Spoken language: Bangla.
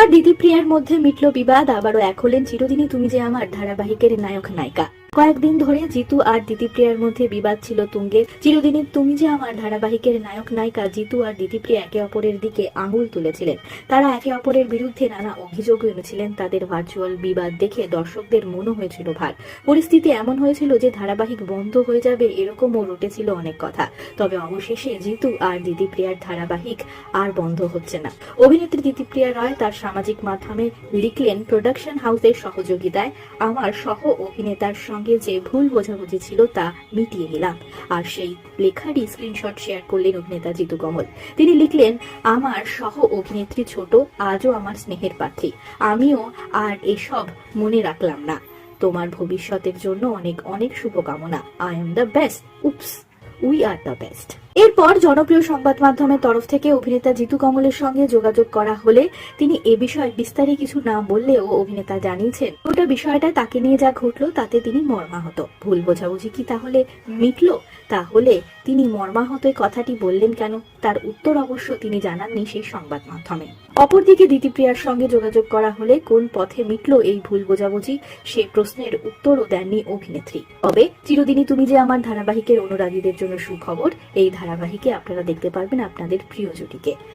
আর দিদিপ্রিয়ার মধ্যে মিটল বিবাদ, আবারও এক হলেন চিরদিনই তুমি যে আমার ধারাবাহিকের নায়ক, নায়িকা। কয়েকদিন ধরে জিতু আর দিদিপ্রিয়ার মধ্যে বিবাদ ছিল তুঙ্গে। চিরদিনই তুমি যে আমার ধারাবাহিকের নায়ক নায়িকা, জিতু আর দিদিপ্রিয়া একে অপরের দিকে আঙুল তুলেছিলেন। তারা একে অপরের বিরুদ্ধে নানা অভিযোগ এনেছিলেন, তাদের ভার্চুয়াল বিবাদ দেখে দর্শকদের মনে হয়েছিল ভার। পরিস্থিতি এমন হয়েছিল যে ধারাবাহিক বন্ধ হয়ে যাবে এরকমও রটেছিল অনেক কথা। তবে অবশেষে জিতু আর দিদিপ্রিয়ার ধারাবাহিক আর বন্ধ হচ্ছে না। অভিনেত্রী দিদিপ্রিয়া রায় তার সামাজিক মাধ্যমে লিখলেন প্রোডাকশন হাউসের সহযোগিতায় আমার সহ অভিনেতার সঙ্গে যে ভুল বোঝাবুঝি ছিল তা মিটিয়ে নিলাম। আর সেই লেখারই স্ক্রিনশট শেয়ার করলেন অভিনেতা জিতু কমল। তিনি লিখলেন, আমার সহ অভিনেত্রী ছোট, আজও আমার স্নেহের পাত্রী। আমিও আর এসব মনে রাখলাম না। তোমার ভবিষ্যতের জন্য অনেক অনেক শুভকামনা। I am the best oops we are the best এরপর জনপ্রিয় সংবাদ মাধ্যমের তরফ থেকে অভিনেতা জিতু কমলের সঙ্গে যোগাযোগ করা হলে তিনি এ বিষয়ে বিস্তারিত কিছু না বললেও অভিনেতা জানিয়েছেন ওটা বিষয়টা তাকে নিয়ে যা ঘটলো তাতে তিনি মর্মাহত। ভুল বোঝাবুঝি কি তাহলে মিটলো? তাহলে তিনি মর্মাহত কথাটি বললেন কেন? তার উত্তর অবশ্য তিনি জানাননি সেই সংবাদ মাধ্যমে। অপরদিকে দিতিপ্রিয়ার সঙ্গে যোগাযোগ করা হলে কোন পথে মিটল এই ভুল বোঝাবুঝি? সে প্রশ্নের উত্তরও দেননি অভিনেত্রী। তবে চিরদিনই তুমি যে আমার ধারাবাহিকের অনুরাগীদের জন্য সুখবর, এই ধারাবাহিকে আপনারা দেখতে পারবেন আপনাদের প্রিয় জুটিকে।